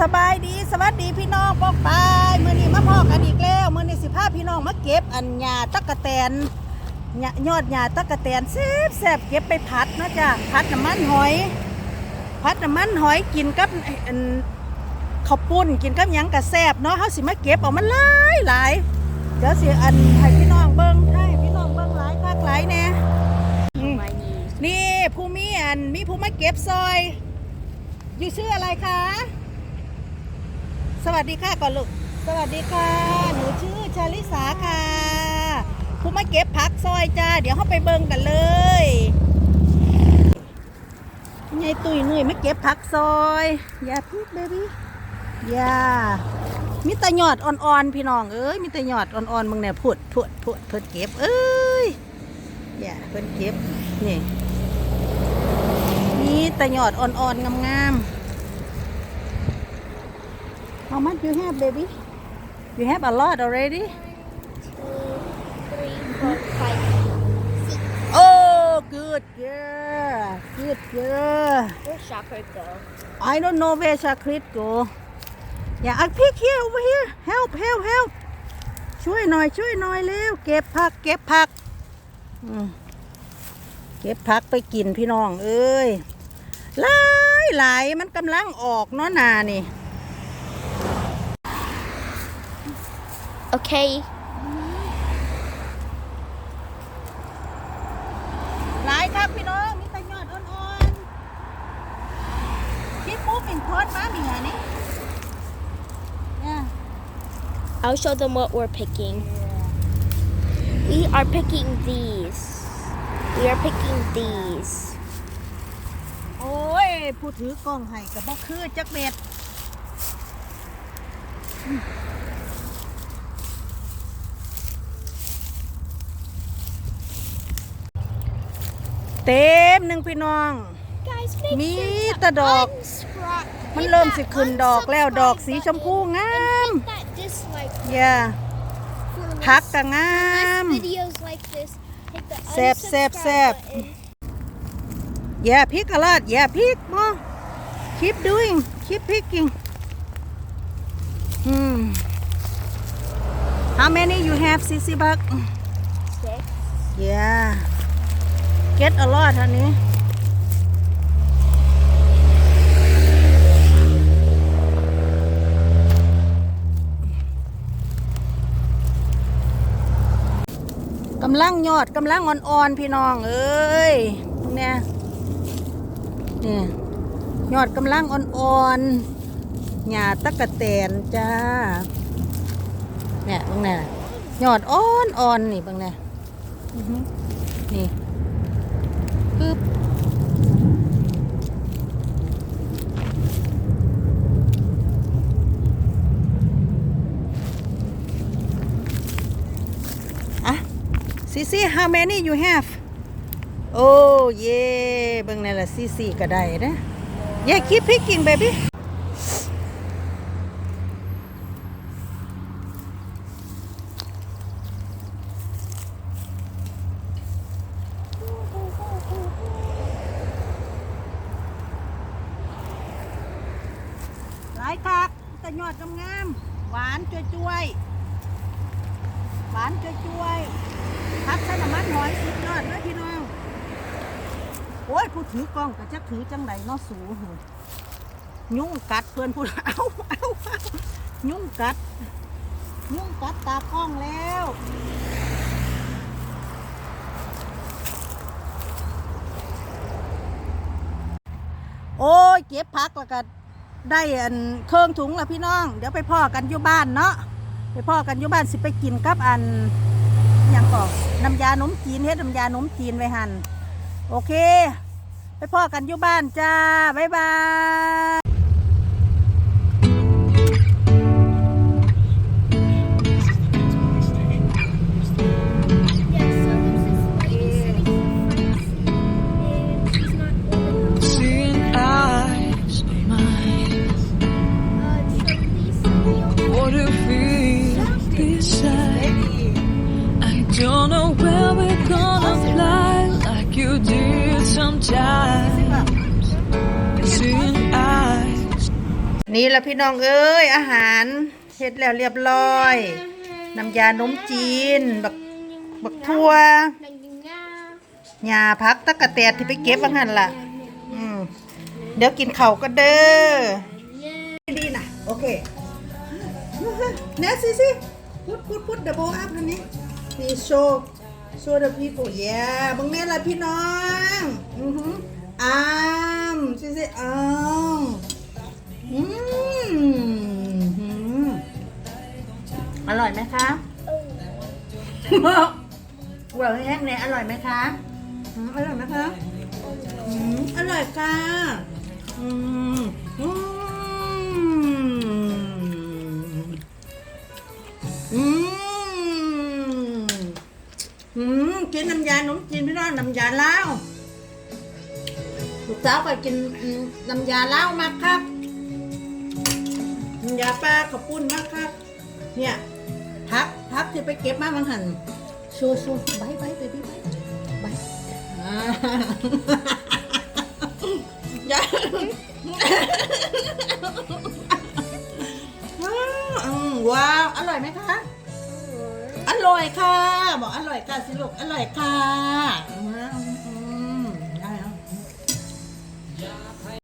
สบายดีสวัสดีพี่น้องปอกปายมื้อนี้มาพอกันอีกแล้วมื้อนี้สิพาพี่น้องมาเก็บอันหญ้าตะกะแตนหญ้ายอดหญ้าตะกะแตนแซ่บแซ่บเก็บไปผัดนะจ๊ะผัดน้ำมันหอยผัดน้ำมันหอยกินกับอันข้าวปุ้นกินกับยังกะแซ่บเนาะเฮาสิมาเก็บเอามันหลายหลายเดี๋ยวสิอันให้พี่น้องเบิ่งให้พี่น้องเบิ่งหลายคักหลายแน่นี่ my knees. นี่ผู้มีอันมีผู้มาเก็บซอย อยู่ชื่ออะไรคะ สวัสดีค่ะก่อนลูก สวัสดีค่ะ หนูชื่อชาลิสาค่ะผู้มาเก็บผักซอยจ้า เดี๋ยวเขาไปเบิ่งกันเลยไงตุยหนุ่ยมาเก็บผักซอย อย่าพูดเบบี้อย่ามีแต่หยอดอ่อนๆพี่น้อง เอ้ย มีแต่หยอดอ่อนๆมึงเนี่ยพูดพูดพูดเพิ่นเก็บ เอ้ย อย่าเพิ่นเก็บ นี่ นี่แต่หยอดอ่อนๆงามๆ How much you have baby You have a lot already Oh, good girl Good girl Where's Shocker go? I don't know where Shakrit go Yeah I pick here over here Help help help ช่วยหน่อยช่วยหน่อยเร็วเก็บผัก เก็บผักเก็บผักไปกินพี่น้อง เอ้ยหลายหลายมันกำลังออกเนาะนานี่ Okay. หลายครับพี่น้อง มีแต่ยอดอ่อนๆพี่ปุ๊บเป็นทอดมามีไงนี่เนี่ย I'll show them what we're picking. We are picking these. We are picking these. โอ้ย ผู้ถือกล้องให้กับบ่คือจักเม็ด เต็มหนึ่งพี่น้อง Guys, Me make sure to the dog. unsubscribe. มัน Hit เริ่ม that สิขึ้นดอกแล้วดอกสีชมพู unsubscribe งา button ม and hit that dislike อย่า for พัก less- ก็งาม less videos like this. Hit the Sap, sap, unsubscribe sap. button. อย่าพิก a lot อย่าพิก more keep doing keep picking hmm how many you have sissy bug Six. yeah get a lot อันนี้กำลังยอดกำลังอ่อนๆพี่น้อง เอ้ยพวกเนี่ยนี่ยอดกำลังอ่อนๆหญ้าตะกะแตนจ้าเนี่ยพวกเนี่ยยอดอ่อนๆนี่พวกเนี่ยนี่ ปึ๊บอะซีซี how many you have โอ้เย่เบิ่งนั่นละซีซีก็ได้นะ yeah keep picking baby หลายคักแต่ยอดงามๆหวานจ้วยๆหวานจ้วยๆพัดใส่น้ำมันหอยสุดยอดเลยพี่น้องโอ้ยผู้ถือกล้องก็จะถือจังไดเนาะสูหูยุ่งกัดเพื่อนพูดเอาเอาเอายุ่งกัด ยุ่งกัดตากล้องแล้วโอ้ยเก็บพักแล้วก็ ได้อันเครื่องถุงละพี่น้อง เดี๋ยวไปพ่อกันอยู่บ้านเนาะไปพ่อกันอยู่บ้านสิไปกินกับอันอย่างก่อนน้ำยาหนมจีนเฮ็ดน้ำยาหนมจีนไว้หันโอเค ไปพ่อกันอยู่บ้านจ้าบ๊ายบาย gonna fly like you did sometimes. Seeing eyes นี่ละพี่น้องเอ้ย อาหารเฮ็ดแล้วเรียบร้อย น้ำยานมจีน บักบักทั่วหญ้าพักตะกะแตนที่ไปเก็บว่างั้นล่ะ อืมเดี๋ยวกินเข้าวก็เด้อ ดีนะโอเคเนสสิสิพุดพุดพุด the bowl up อันนี้นี่ show show the people yeah บังแม่ละพี่น้องอือหืออ้ามสิสิอ้ามอืมหืมอร่อยไหมคะหวานแห้งเนี่ยอร่อยไหมคะอร่อยไหมคะอร่อยค่ะอืม มกินน้ำยาขนมจีนพี่น้องน้ำยาล้าวลูกสาวก็กินอืมน้ำยาล้าวมากครับน้ำยาปลาขอบปุ้นมากครับ เนี่ยพักพักที่ไปเก็บมาบางหันโชว์โชว์บายบายเบบี้บายบายอ่าอย่าอืมว้าว อร่อยไหมคะ ร่อยค่ะ บอกอร่อยค่ะสิลูกอร่อยค่ะ